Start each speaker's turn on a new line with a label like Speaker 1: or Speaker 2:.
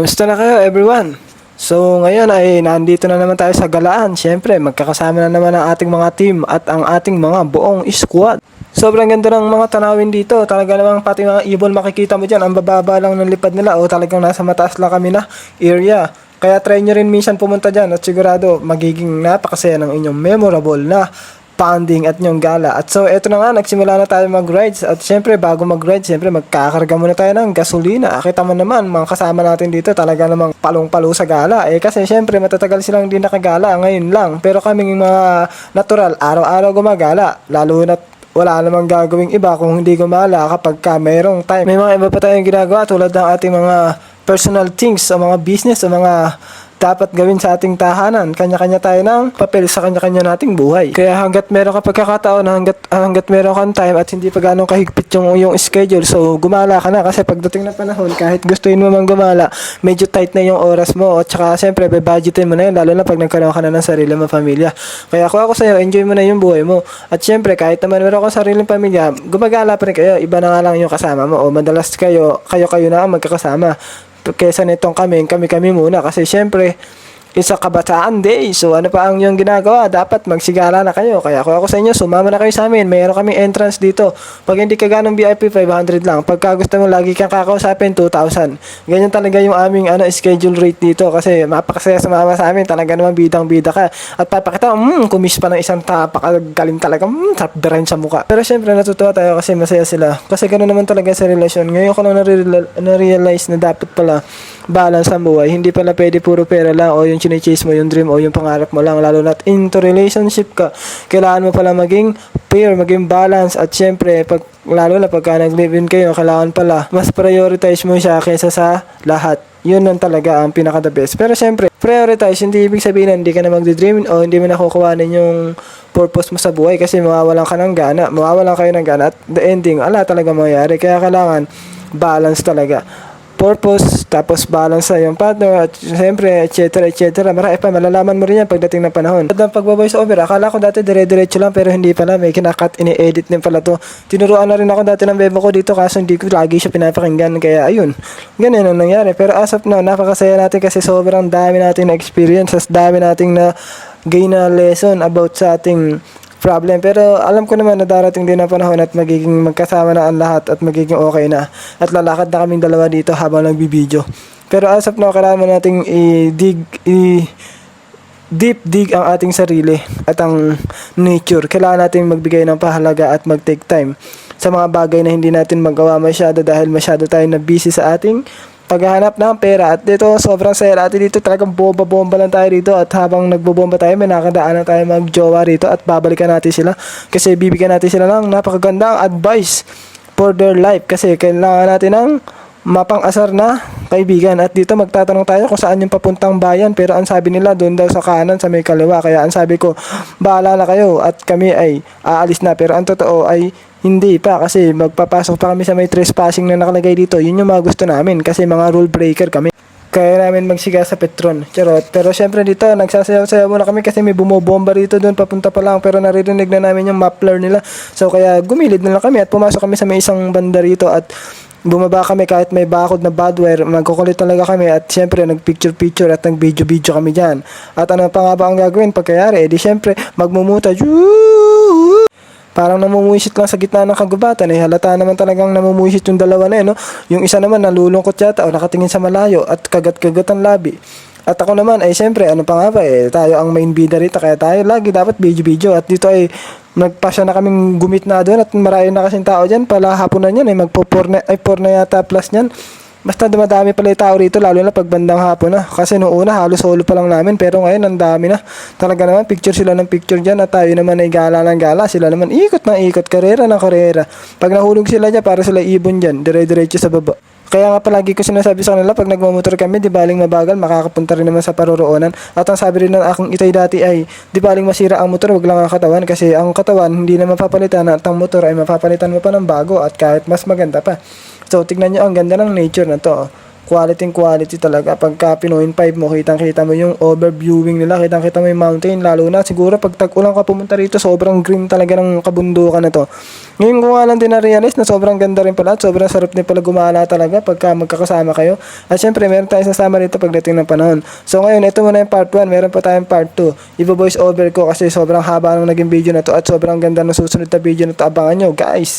Speaker 1: Kumusta na kayo everyone? So ngayon ay nandito na naman tayo sa galaan. Siyempre magkakasama na naman ang ating mga team at ang ating mga buong squad. Sobrang ganda ng mga tanawin dito. Talaga namang pati mga ibon makikita mo dyan. Ang bababa lang ng lipad nila o talagang nasa mataas lang kami na area. Kaya try nyo rin minsan pumunta dyan at sigurado magiging napakasaya ng inyong memorable na pounding at nyong gala. At so, eto na nga, nagsimula na tayo mag-rides. At syempre, bago mag-ride, syempre, magkakarga muna tayo ng gasolina. Kita mo naman, mga kasama natin dito, talaga namang palong-palo sa gala. Eh, kasi syempre, matatagal silang hindi nakagala ngayon lang. Pero kaming mga natural, araw-araw gumagala. Lalo na wala namang gagawing iba kung hindi gumala kapag ka mayroong time. May mga iba pa tayong ginagawa tulad ng ating mga personal things o mga business o mga dapat gawin sa ating tahanan. Kanya-kanya tayo ng papel sa kanya-kanya nating buhay. Kaya hanggat meron ka pagkakataon, hanggat, hanggat meron kang time at hindi pa ganong kahigpit yung, yung schedule, so gumala ka na kasi pagdating ng panahon, kahit gustuin mo mang gumala, medyo tight na yung oras mo at saka siyempre, budgetin mo na yun, lalo na pag nagkaroon ka na ng sarili mo pamilya. Kaya kung ako sa'yo, enjoy mo na yung buhay mo. At siyempre, kahit naman meron kang sariling pamilya, gumagala pa rin kayo, iba na nga lang yung kasama mo o madalas kayo, kayo-kayo na ang magkakasama kesa nitong kami, kami-kami muna. Kasi syempre isa kabataan day. So ano pa ang yung ginagawa? Dapat magsigala na kayo. Kaya kung ako sa inyo, sumama na kayo sa amin. Mayroon kaming entrance dito. Pag hindi ka ganong VIP, 500 lang. Pagka gusto mo lagi kang kakausapin, 2,000. Ganyan talaga yung aming ano, schedule rate dito. Kasi mapakasaya sumama sa amin. Talaga naman bidang-bida ka. At papakita, hmm, kumis pa ng isang tapakagaling talaga. Hmm, sarap rin sa mukha. Pero syempre, natutuwa tayo kasi masaya sila. Kasi ganoon naman talaga sa relasyon. Ngayon ko lang nare- na-realize na dapat pala balance ang buhay. Hindi pala pwede puro pera lang o yung chine-chase mo, yung dream o yung pangarap mo lang. Lalo na into relationship ka, kailangan mo pala maging fair, maging balance at syempre, pag, lalo na pagka nag-live-in kayo, kailangan pala mas prioritize mo siya kaysa sa lahat. Yun lang talaga ang pinaka the best. Pero syempre, prioritize, hindi ibig sabihin na hindi ka na magdi-dream o hindi mo nakukuhanin yung purpose mo sa buhay kasi mawawalan ka ng gana, mawawalan kayo ng gana at the ending, ala talaga mangyayari. Kaya kailangan balance talaga purpose, tapos balance sa yung partner, at siyempre, etc. etc. Marami pa, malalaman mo rin yan pagdating ng panahon. At ang pagbaboys over, akala ko dati dire-diretso lang, pero hindi pala, may kinakat, ini-edit din pala to. Tinuruan na rin ako dati ng bebo ko dito, kaso hindi ko lagi siya pinapakinggan, kaya ayun, ganyan ang nangyari. Pero as of now, napakasaya natin kasi sobrang dami nating na experience, as dami nating na gain na lesson about sa ating problem. Pero alam ko naman na darating din ang panahon at magiging magkasama na ang lahat at magiging okay na. At lalakad na kaming dalawa dito habang nagbibideo. Pero as of now, kailangan nating i-dig, i- deep dig ang ating sarili at ang nature. Kailangan natin magbigay ng pahalaga at mag-take time sa mga bagay na hindi natin magawa masyado dahil masyado tayo na busy sa ating paghahanap ng pera. At dito, sobrang saya natin dito. Talagang bomba-bomba lang tayo dito. At habang nagbobomba tayo, may nakadaanan tayo mag-jowa rito. At babalikan natin sila. Kasi bibigyan natin sila ng napakagandang advice for their life. Kasi kailangan natin ng mapang-asar na kaibigan. At dito magtatanong tayo kung saan yung papuntang bayan. Pero ang sabi nila, doon daw sa kanan, sa may kaliwa. Kaya ang sabi ko, bahala na kayo. At kami ay aalis na. Pero ang totoo ay hindi pa kasi magpapasok pa kami sa may trespassing na nakalagay dito. Yun yung mga gusto namin kasi mga rule breaker kami. Kaya namin magsiga sa Petron. Charot. Pero syempre dito, nagsasayaw-sayaw muna kami kasi may bumobomba rito doon papunta pa lang. Pero naririnig na namin yung muffler nila. So kaya gumilid na lang kami at pumasok kami sa may isang banda rito at bumaba kami kahit may bakod na badware. Magkukulit talaga kami at syempre nagpicture-picture at nag-video-video kami dyan. At ano pa nga ba ang gagawin pagkayari? Eh di syempre magmumuta. Yoo! Parang namumuisit lang sa gitna ng kagubatan eh. Halata naman talagang namumuisit yung dalawa na eh, no? Yung isa naman nalulungkot yata o nakatingin sa malayo at kagat-kagat ang labi. At ako naman ay siyempre ano pa nga ba eh tayo ang main bida rito kaya tayo lagi dapat video-video at dito ay nagpasya na kaming gumit na doon at marami na kasing tao dyan pala hapon na yan eh magpo 4 na, ay 4 na yata plus niyan Basta dumadami pala yung tao rito, lalo na pag bandang hapon na. Kasi noong una, halos solo pa lang namin. Pero ngayon, ang dami na. Talaga naman, picture sila ng picture dyan. At tayo naman ay gala ng gala. Sila naman ikot ng ikot, karera ng karera. Pag nahulog sila dyan, para sila ibon dyan. Dire-diretso sa baba. Kaya nga palagi ko sinasabi sa kanila, pag nagmamotor kami, di baling mabagal, makakapunta rin naman sa paroroonan. At ang sabi rin ng aking itay dati ay, di baling masira ang motor, wag lang ang katawan. Kasi ang katawan, hindi na mapapalitan at ang motor ay mapapalitan mo pa ng bago at kahit mas maganda pa. So, tignan nyo, ang ganda ng nature na to. Quality quality talaga. Pagka Pinoy 5 mo, kitang kita mo yung overviewing nila, kitang kita mo yung mountain, lalo na siguro pag tag-ulang ka pumunta rito, sobrang green talaga ng kabundukan na to. Ngayon ko nga lang din na-realize na sobrang ganda rin pala, at sobrang sarap din pala gumala talaga pagka magkakasama kayo. At syempre, meron tayong sasama dito pagdating ng panahon. So ngayon, ito muna yung part 1, meron pa tayong part 2. Iba voice over ko kasi sobrang haba nung naging video na to at sobrang ganda ng susunod na video na to. Abangan nyo, guys!